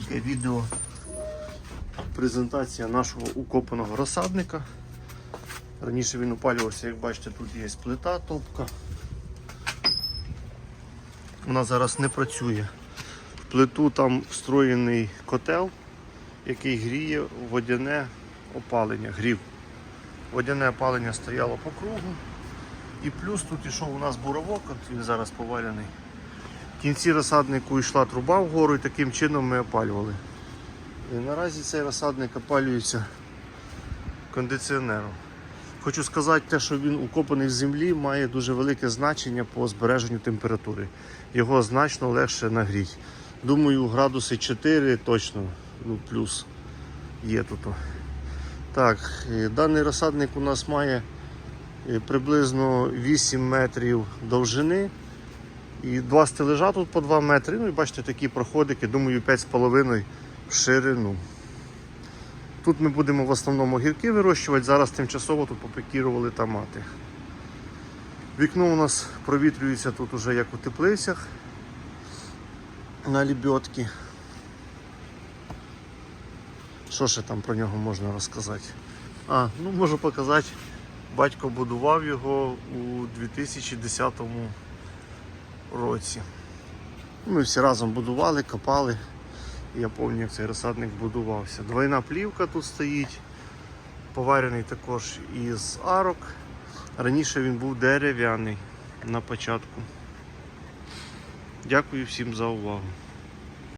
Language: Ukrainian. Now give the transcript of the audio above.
таке відео. Презентація нашого укопаного розсадника. Раніше він опалювався, як бачите, тут є плита топка. Вона зараз не працює. В плиту там встроєний котел, який гріє водяне опалення, грів. Водяне опалення стояло по кругу. І плюс тут ішов у нас буровок, от він зараз поварений. В кінці розсаднику йшла труба вгору і таким чином ми опалювали. І наразі цей розсадник опалюється кондиціонером. Хочу сказати, те, що він укопаний в землі, має дуже велике значення по збереженню температури. Його значно легше нагріти. Думаю, градуси 4 точно, ну плюс є тут. Так, е, даний розсадник у нас має е, приблизно 8 метрів довжини. І два стележа тут по 2 метри. Ну і бачите, такі проходики, думаю, 5,5 в ширину. Тут ми будемо в основному гірки вирощувати, зараз тимчасово тут попекірували томати. Вікно у нас провітрюється тут уже як у теплицях на лебедки. Що ще там про нього можна розказати? А, ну можу показати. Батько будував його у 2010 році. Ми всі разом будували, копали. Я пам'ятаю, як цей розсадник будувався. Двойна плівка тут стоїть, поварений також із арок. Раніше він був дерев'яний на початку. Дякую всім за увагу.